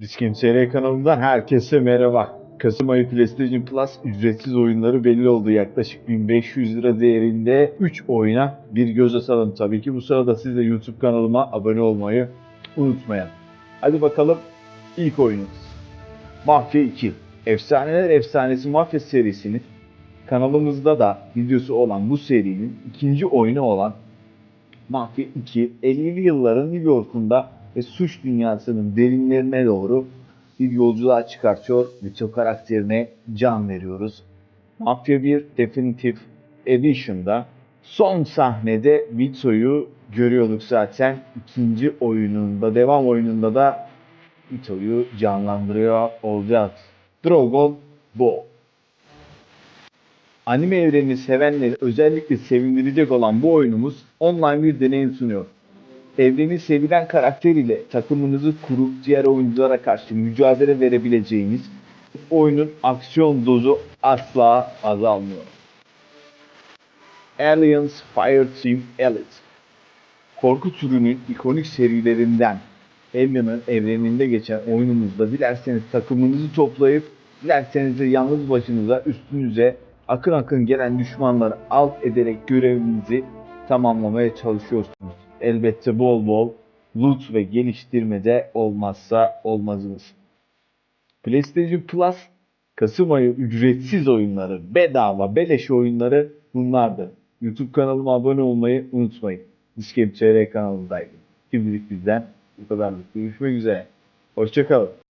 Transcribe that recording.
Diskim TR kanalından herkese merhaba. Kasım ayı PlayStation Plus ücretsiz oyunları belli oldu. Yaklaşık 1500 lira değerinde 3 oyuna bir göz atalım tabii ki. Bu sırada siz de YouTube kanalıma abone olmayı unutmayın. Hadi bakalım ilk oyunumuz. Mafya 2. Efsaneler Efsanesi Mafya serisinin kanalımızda da videosu olan bu serinin ikinci oyunu olan Mafya 2 50'li yılların New York'unda ve suç dünyasının derinlerine doğru bir yolculuğa çıkartıyor. Vito karakterine can veriyoruz. Mafya 1 Definitive Edition'da son sahnede Vito'yu görüyorduk zaten. İkinci oyununda, devam oyununda da Vito'yu canlandırıyor olacağız. Dragon Ball. Anime evrenini sevenleri özellikle sevindirecek olan bu oyunumuz online bir deneyim sunuyor. Evrenin sevilen karakteriyle takımınızı kurup diğer oyunculara karşı mücadele verebileceğiniz oyunun aksiyon dozu asla azalmıyor. Aliens Fireteam Elite Korku türünün ikonik serilerinden Alien'ın evreninde geçen oyunumuzda dilerseniz takımınızı toplayıp dilerseniz de yalnız başınıza üstünüze akın akın gelen düşmanları alt ederek görevinizi tamamlamaya çalışıyorsunuz. Elbette bol bol loot ve geliştirmede olmazsa olmazınız. PlayStation Plus Kasım ayı ücretsiz oyunları, bedava, beleş oyunları bunlardı. YouTube kanalıma abone olmayı unutmayın. Diskem TR kanalındaydım. Şimdilik bizden bu kadarlık. Görüşmek üzere. Hoşçakalın.